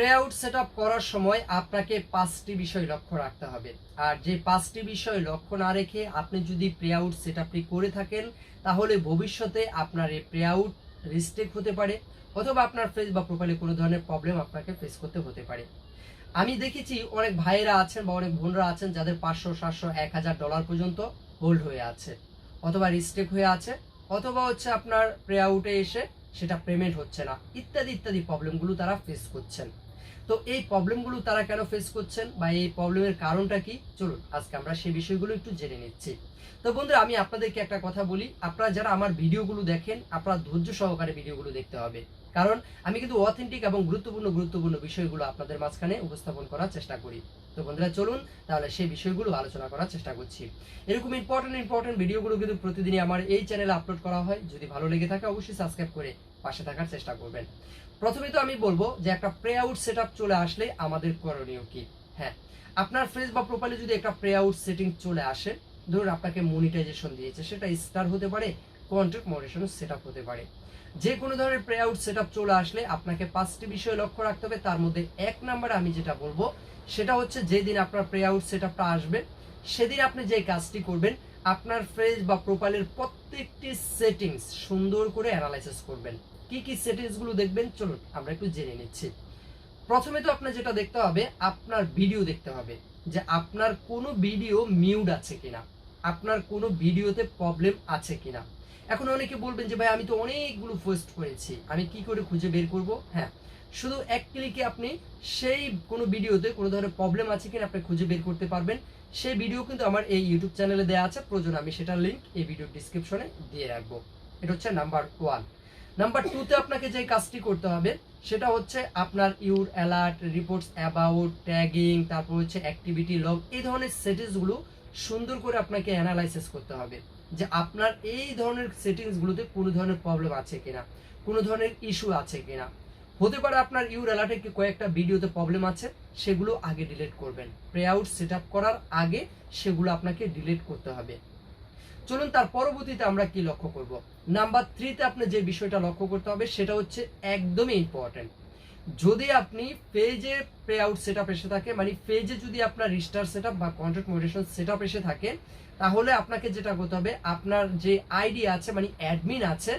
Pray out set করার সময় আপনাকে পাঁচটি বিষয় লক্ষ্য রাখতে হবে। আর যে পাঁচটি বিষয় লক্ষ্য না রেখে আপনি যদি প্রে আউট সেট করে থাকেন, তাহলে ভবিষ্যতে আপনার এই প্রে আউট রিস্টেক হতে পারে, অথবা আপনার ফেস বা প্রোফাইলে কোনো ধরনের প্রবলেম আপনাকে ফেস করতে হতে পারে। আমি দেখেছি অনেক ভাইয়েরা আছেন বা অনেক বোনরা আছেন যাদের পাঁচশো, সাতশো, এক হাজার ডলার পর্যন্ত হোল্ড হয়ে আছে, অথবা রিস্টেক হয়ে আছে, অথবা হচ্ছে আপনার প্রে আউটে এসে সেটা পেমেন্ট হচ্ছে না, ইত্যাদি ইত্যাদি প্রবলেমগুলো তারা ফেস করছেন। তো এই প্রবলেমগুলো তারা কেন ফেস করছেন বা এই প্রবলেমের কারণটা কি? চলুন, আজকে আমরা সেই বিষয়গুলো একটু জেনে নিচ্ছি। তো বন্ধুরা, আমি আপনাদেরকে একটা কথা বলি। আপনারা যারা আমার ভিডিওগুলো দেখেন, আপনারা ধৈর্য সহকারে ভিডিওগুলো দেখতে হবে। কারণ আমি কিন্তু অথেন্টিক এবং গুরুত্বপূর্ণ গুরুত্বপূর্ণ বিষয়গুলো আপনাদের মাঝখানে উপস্থাপন করার চেষ্টা করি। তো বন্ধুরা, চলুন তাহলে সেই বিষয়গুলো আলোচনা করার চেষ্টা করছি। এরকম ইম্পর্টেন্ট ইম্পর্টেন্ট ভিডিওগুলো কিন্তু প্রতিদিনই আমার এই চ্যানেলে আপলোড করা হয়। যদি ভালো লেগে থাকে, অবশ্যই সাবস্ক্রাইব করে পাশে থাকার চেষ্টা করবেন। প্রথমে তো আমি বলব যে একটা প্রে আউট সেট চলে আসলে আমাদের করণীয় কি? হ্যাঁ আপনার ফেস বা প্রোফাইলে যদি একটা প্রে আউট সেটিং চলে আসে, ধরুন আপনাকে মনিটাইজেশন দিয়েছে, সেটা স্টার হতে পারে কন্টেন্ট মডারেশন সেট হতে পারে। যে কোনো ধরনের প্রে আউট সেট চলে আসলে আপনাকে পাঁচটি বিষয় লক্ষ্য রাখতে হবে, তার মধ্যে এক নম্বরে আমি যেটা বলব, সেটা হচ্ছে যেদিন আপনার প্রে আউট সেট আসবে, সেদিন আপনি যে কাজটি করবেন, আপনার ফেস বা প্রোফাইলের প্রত্যেকটি সেটিংস সুন্দর করে অ্যানালাইসিস করবেন। কি কি সেটিংসগুলো দেখবেন, চলুন আমরা একটু জেনে নিচ্ছি। প্রথমে তো আপনার যেটা দেখতে হবে, আপনার ভিডিও দেখতে হবে যে আপনার কোনো ভিডিও মিউড আছে কিনা, আপনার কোনো ভিডিওতে প্রবলেম আছে কিনা। এখন অনেকে বলবেন যে, ভাই, আমি তো অনেকগুলো পোস্ট করেছি, আমি কি করে খুঁজে বের করব? হ্যাঁ শুধু এক ক্লিকে আপনি সেই কোনো ভিডিওতে কোনো ধরনের প্রবলেম আছে কিনা আপনি খুঁজে বের করতে পারবেন। সেই ভিডিও কিন্তু আমার এই ইউটিউব চ্যানেলে দেওয়া আছে, প্রয়োজন আমি সেটার লিঙ্ক এই ভিডিও ডিসক্রিপশনে দিয়ে রাখব। এটা হচ্ছে নাম্বার ওয়ান নাম্বার টুতে আপনাকে যে কাজটি করতে হবে, সেটা হচ্ছে আপনার your alert reports about tagging তারপর হচ্ছে অ্যাক্টিভিটি লগ এই ধরনের সেটিংসগুলো সুন্দর করে আপনাকে অ্যানালাইসিস করতে হবে যে আপনার এই ধরনের সেটিংসগুলোতে কোনো ধরনের প্রবলেম আছে কিনা, কোনো ধরনের ইস্যু আছে কিনা। হতে পারে আপনার ইউর অ্যালার্টে কয়েকটা ভিডিওতে প্রবলেম আছে, সেগুলো আগে ডিলিট করবেন। প্রে আউট সেট করার আগে সেগুলো আপনাকে ডিলিট করতে হবে। চলুন তার পরবর্তীতে আমরা কি লক্ষ্য করব? নাম্বার থ্রিতে আপনি যে বিষয়টা লক্ষ্য করতে হবে, সেটা হচ্ছে একদমই ইম্পর্টেন্ট যদি আপনি পেজে পে আউট সেট আপ এসে থাকে মানে পেজে যদি আপনার রিস্টার সেট বা কন্ট্রাক্ট মডারেশন সেট আপ এসে থাকে, তাহলে আপনাকে যেটা করতে হবে, আপনার যে আইডি আছে মানে অ্যাডমিন আছে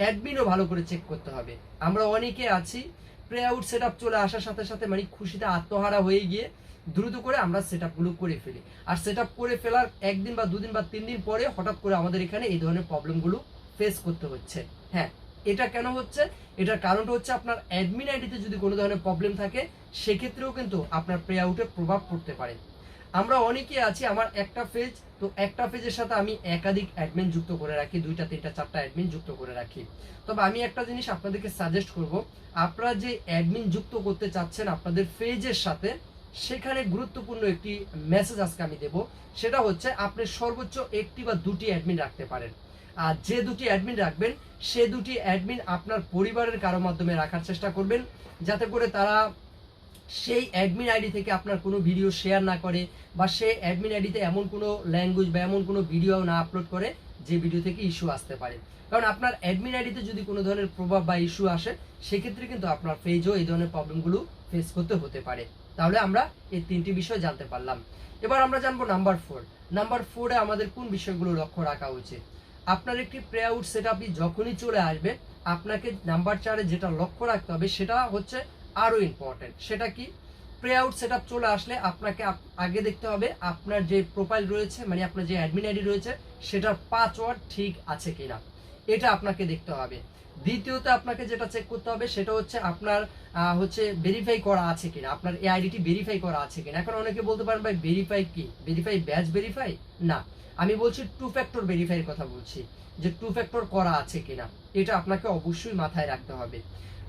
অ্যাডমিনও ভালো করে চেক করতে হবে। আমরা অনেকে আছি প্রে আউট সেট চলে আসার সাথে সাথে মানে খুশিতে আত্মহারা হয়ে গিয়ে দ্রুত করে আমরা সেট আপগুলো করে ফেলি। আর সেট করে ফেলার একদিন বা দুদিন বা তিন দিন পরে হঠাৎ করে আমাদের এখানে এই ধরনের প্রবলেমগুলো ফেস করতে হচ্ছে। হ্যাঁ এটা কেন হচ্ছে? এটার কারণটা হচ্ছে আপনার অ্যাডমিন আইডিতে যদি কোনো ধরনের প্রবলেম থাকে, সেক্ষেত্রেও কিন্তু আপনার প্রে আউটে প্রভাব পড়তে পারে। আমরা অনেকে আছি, আমার একটা পেজ তো একটা পেজের সাথে আমি একাধিক অ্যাডমিন যুক্ত করে রাখি, দুইটা, তিনটা, চারটা অ্যাডমিন যুক্ত করে রাখি। তবে আমি একটা জিনিস আপনাদেরকে সাজেস্ট করব, আপনারা যে অ্যাডমিন যুক্ত করতে চাচ্ছেন আপনাদের পেজের সাথে সেখানে গুরুত্বপূর্ণ একটি মেসেজ আজকে আমি দেব। সেটা হচ্ছে, আপনি সর্বোচ্চ একটি বা দুটি অ্যাডমিন রাখতে পারেন। আর যে দুটি অ্যাডমিন রাখবেন, সে দুটি অ্যাডমিন আপনার পরিবারের কারও মাধ্যমে রাখার চেষ্টা করবেন, যাতে করে তারা সেই অ্যাডমিন আইডি থেকে আপনার কোনো ভিডিও শেয়ার না করে বা সেই অ্যাডমিন আইডিতে এমন কোনো ল্যাঙ্গুয়েজ বা এমন কোনো ভিডিও না আপলোড করে যে ভিডিও থেকে ইস্যু আসতে পারে। কারণ আপনার অ্যাডমিন আইডিতে যদি কোনো ধরনের প্রভাব বা ইস্যু আসে, সেক্ষেত্রে কিন্তু আপনার পেজও এই ধরনের প্রবলেমগুলো ফেস করতে হতে পারে। তাহলে আমরা এই তিনটি বিষয় জানতে পারলাম। এবার আমরা জানব নাম্বার ফোর নাম্বার ফোরে আমাদের কোন বিষয়গুলো লক্ষ্য রাখা উচিত? আপনার একটি প্রে আউট সেট আপনি যখনই চলে আসবে, আপনাকে নাম্বার চারে যেটা লক্ষ্য রাখতে হবে, সেটা হচ্ছে আরও ইম্পর্টেন্ট সেটা কি? প্রে আউট সেট চলে আসলে আপনাকে আপ- আগে দেখতে হবে আপনার যে প্রোফাইল রয়েছে মানে আপনার যে অ্যাডমিন আইডি রয়েছে, সেটার পাসওয়ার্ড ঠিক আছে কিনা। এটা আপনাকে দেখতে হবে। দ্বিতীয়ত আপনাকে যেটা চেক করতে হবে, সেটা হচ্ছে আপনার হচ্ছে ভেরিফাই করা আছে কিনা। আপনার এই আইডিটি ভেরিফাই করা আছে কিনা। এখন অনেকে বলতে পারেন, ভাই ভেরিফাই কি? ভেরিফাই ব্যাচ ভেরিফাই না। আমি বলছি টু ফ্যাক্টর ভেরিফাইয়ের কথা বলছি, যে টু ফ্যাক্টর করা আছে কিনা। এটা আপনাকে অবশ্যই মাথায় রাখতে হবে।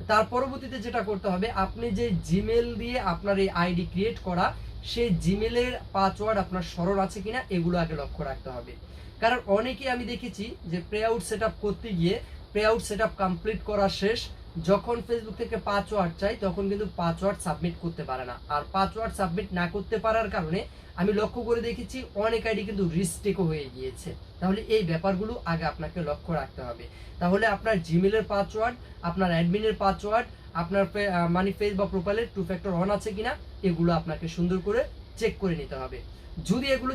তার পরবর্তীতে যেটা করতে হবে, আপনি যে জিমেল দিয়ে আপনার এই আইডি ক্রিয়েট করা, সেই জিমেলের পাসওয়ার্ড আপনার সরল আছে কিনা, এগুলো আগে লক্ষ্য রাখতে হবে। কারণ অনেকে আমি দেখেছি যে প্রে আউট সেট করতে গিয়ে প্রে আউট সেট কমপ্লিট করা শেষ যখন ফেসবুক থেকে পাসওয়ার্ড চাই, তখন কিন্তু পাসওয়ার্ড সাবমিট করতে পারে না। আর পাসওয়ার্ড সাবমিট না করতে পারার কারণে আমি লক্ষ্য করে দেখেছি অনেক আইডি কিন্তু রিস্টেকও হয়ে গিয়েছে। তাহলে এই ব্যাপারগুলো আগে আপনাকে লক্ষ্য রাখতে হবে। তাহলে আপনার জিমেলের পাসওয়ার্ড আপনার অ্যাডমিনের পাসওয়ার্ড আপনার মানি ফেস বা প্রোফাইলে টু ফ্যাক্টর অন আছে কিনা, এগুলো আপনাকে সুন্দর করে চেক করে নিতে হবে। যদি এগুলো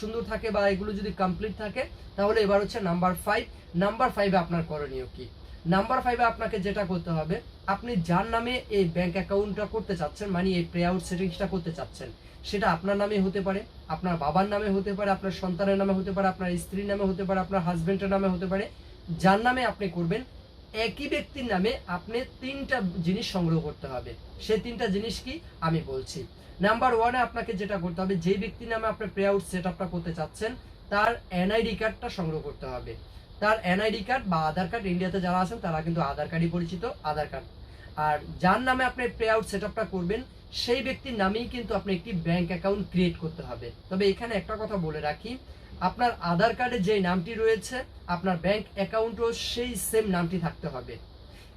সুন্দর থাকে বা এগুলো যদি কমপ্লিট থাকে, তাহলে এবার হচ্ছে নাম্বার ফাইভ নাম্বার ফাইভে আপনার করণীয় কি? নাম্বার ফাইভে আপনাকে যেটা করতে হবে, আপনি যার নামে এই ব্যাংক অ্যাকাউন্টটা করতে চাচ্ছেন মানে এই পে আউট সেটিংসটা করতে চাচ্ছেন, সেটা আপনার নামে হতে পারে, আপনার বাবার নামে হতে পারে, আপনার সন্তানের নামে হতে পারে, আপনার স্ত্রীর নামে হতে পারে, আপনার হাজবেন্ডের নামে হতে পারে, যার নামে আপনি করবেন, একই ব্যক্তির নামে আপনি তিনটা জিনিস সংগ্রহ করতে হবে। সে তিনটা জিনিস কি? আমি বলছি। নাম্বার ওয়ানে আপনাকে যেটা করতে হবে যে ব্যক্তির নামে আপনি পে আউট সেট আপটা করতে চাচ্ছেন, তার এনআইডি কার্ডটা সংগ্রহ করতে হবে। তার এনআইডি কার্ড বা আধার কার্ড ইন্ডিয়াতে যারা আছেন, তারা কিন্তু আধার কার্ডই পরিচিত আধার কার্ড আর যার নামে আপনি পে আউট সেট করবেন, সেই ব্যক্তির নামেই কিন্তু আপনি একটি ব্যাংক অ্যাকাউন্ট ক্রিয়েট করতে হবে। তবে এখানে একটা কথা বলে রাখি, আপনার আধার কার্ডে যে নামটি রয়েছে, আপনার ব্যাংক অ্যাকাউন্টও সেই সেম নামটি থাকতে হবে।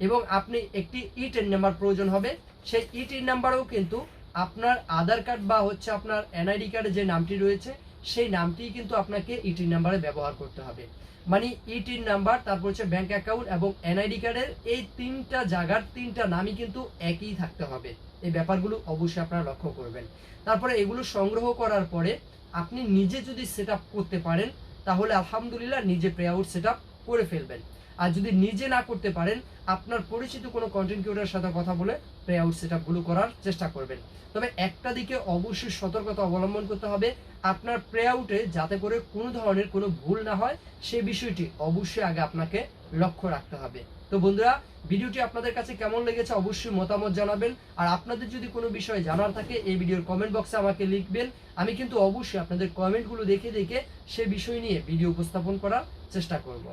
এবং আপনি একটি ইটেন নাম্বার প্রয়োজন হবে, সেই ইটিন নাম্বারও কিন্তু আপনার আধার কার্ড বা হচ্ছে আপনার এনআইডি কার্ডে যে নামটি রয়েছে, সেই নামটি কিন্তু আপনাকে ইটিন নাম্বারে ব্যবহার করতে হবে। মানে ইটির নাম্বার তারপর হচ্ছে ব্যাংক অ্যাকাউন্ট এবং এনআইডি কার্ডের এই তিনটা জায়গার তিনটা নামই কিন্তু একই থাকতে হবে। এই ব্যাপারগুলো অবশ্যই আপনারা লক্ষ্য করবেন। তারপরে এগুলো সংগ্রহ করার পরে আপনি নিজে যদি সেট করতে পারেন, তাহলে আলহামদুলিল্লাহ নিজে প্রে আউট সেট করে ফেলবেন। আর যদি নিজে না করতে পারেন, আপনার পরিচিত কোনো কন্টেন্ট ক্রিয়েটারের সাথে কথা বলে পে আউট সেটগুলো করার চেষ্টা করবেন। তবে একটা দিকে অবশ্যই সতর্কতা অবলম্বন করতে হবে, আপনার প্রে আউটে যাতে করে কোনো ধরনের কোনো ভুল না হয় সেই বিষয়টি অবশ্যই আগে আপনাকে লক্ষ্য রাখতে হবে। তো বন্ধুরা, ভিডিওটি আপনাদের কাছে কেমন লেগেছে অবশ্যই মতামত জানাবেন, আর আপনাদের যদি কোনো বিষয় জানার থাকে, এই ভিডিওর কমেন্ট বক্সে আমাকে লিখবেন। আমি কিন্তু অবশ্যই আপনাদের কমেন্টগুলো দেখে দেখে সে বিষয় নিয়ে ভিডিও উপস্থাপন করার চেষ্টা করব।